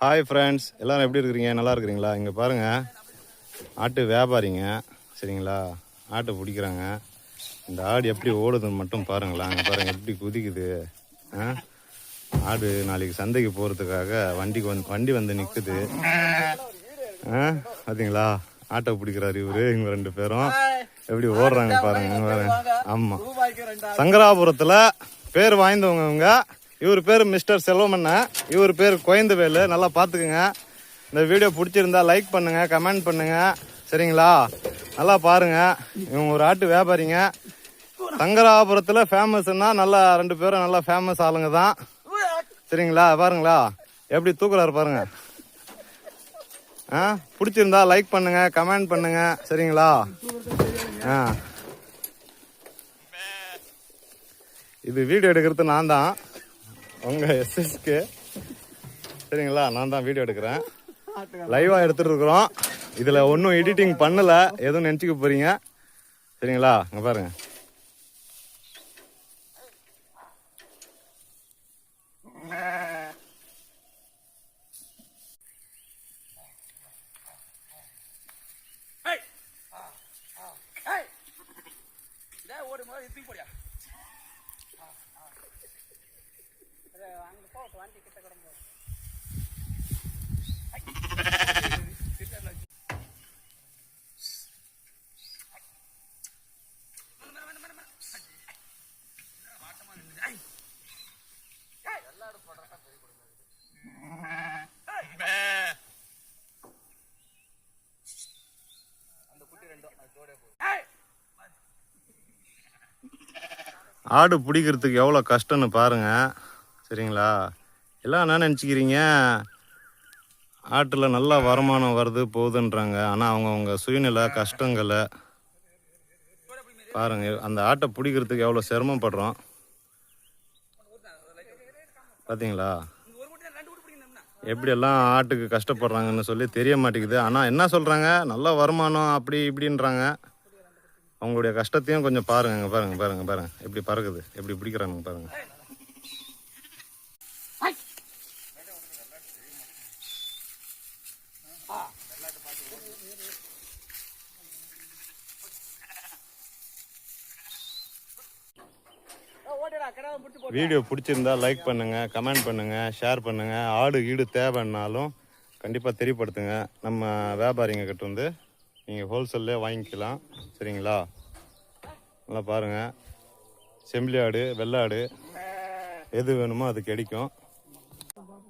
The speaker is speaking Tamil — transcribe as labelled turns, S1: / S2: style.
S1: ஹாய் ஃப்ரெண்ட்ஸ் எல்லாரும் எப்படி இருக்கிறீங்க? நல்லா இருக்கிறீங்களா? இங்கே பாருங்கள் ஆட்டு வியாபாரிங்க. சரிங்களா? ஆட்டை பிடிக்கிறாங்க. இந்த ஆடு எப்படி ஓடுதுன்னு மட்டும் பாருங்களேன். அங்கே பாருங்கள் எப்படி குதிக்குது. ஆ? ஆடு நாளைக்கு சந்தைக்கு போகிறதுக்காக வண்டிக்கு வந்து வண்டி வந்து நிற்குது ஆ? பார்த்தீங்களா ஆட்டை பிடிக்கிறாரு இவரு இவங்க ரெண்டு பேரும். எப்படி ஓடுறாங்க பாருங்க பாருங்க. ஆமாம் சங்கராபுரத்தில் பேர் வாய்ந்தவங்க இவங்க. இவர் பேர் மிஸ்டர் செல்வமண்ணா இவர் பேர் கோயந்தவேலு. நல்லா பார்த்துக்குங்க இந்த வீடியோ பிடிச்சிருந்தா லைக் பண்ணுங்க கமெண்ட் பண்ணுங்க. சரிங்களா? நல்லா பாருங்க. இவங்க ஒரு ஆட்டு வியாபாரிங்க. சங்கராபுரத்தில் ஃபேமஸ்னா நல்லா ரெண்டு பேரும் நல்லா ஃபேமஸ் ஆளுங்க தான். சரிங்களா? பாருங்களா? எப்படி தூக்குறாரு பாருங்க. ஆ? பிடிச்சிருந்தா லைக் பண்ணுங்க கமெண்ட் பண்ணுங்க. சரிங்களா? ஆ. இது வீடியோ எடுக்கிறது நான் தான். உங்க எஸ்எஸ்க்கு சரிங்களா? நான் தான் வீடியோ எடுக்கிறேன். லைவா எடுத்துட்டு இருக்கிறோம் இதுல ஒன்றும் எடிட்டிங் பண்ணல. எதுவும் நினச்சிக்க போறீங்க? சரிங்களா? இங்க ஆடு பிடிக்கிறதுக்கு எவ்வளோ கஷ்டம்னு பாருங்க. சரிங்களா? எல்லாம் என்ன நினச்சிக்கிறீங்க? ஆட்டில் நல்லா வருமானம் வருது போகுதுன்றாங்க. ஆனால் அவங்கவுங்க சுயநிலை கஷ்டங்களை பாருங்கள் அந்த ஆட்டை பிடிக்கிறதுக்கு எவ்வளோ சிரமப்படுறோம். பார்த்தீங்களா எப்படியெல்லாம் ஆட்டுக்கு கஷ்டப்படுறாங்கன்னு சொல்லி தெரிய மாட்டேங்குது. ஆனால் என்ன சொல்கிறாங்க நல்ல வருமானம் அப்படி இப்படின்றாங்க. அவங்களுடைய கஷ்டத்தையும் கொஞ்சம் பாருங்க பாருங்கள் பாருங்கள் பாருங்கள் எப்படி பறக்குது? எப்படி பிடிக்கிறாங்க பாருங்கள் வீடியோ பிடிச்சிருந்தா லைக் பண்ணுங்க கமெண்ட் பண்ணுங்க ஷேர் பண்ணுங்க. ஆடு ஈடு தேவைன்னாலும் கண்டிப்பாக தெரியப்படுத்துங்க. நம்ம வியாபாரிங்க கிட்ட வந்து நீங்கள் ஹோல்சேல்லே வாங்கிக்கலாம். சரிங்களா? நல்லா பாருங்க. செம்பிளி ஆடு வெள்ளை ஆடு எது வேணுமோ அது கிடைக்கும்.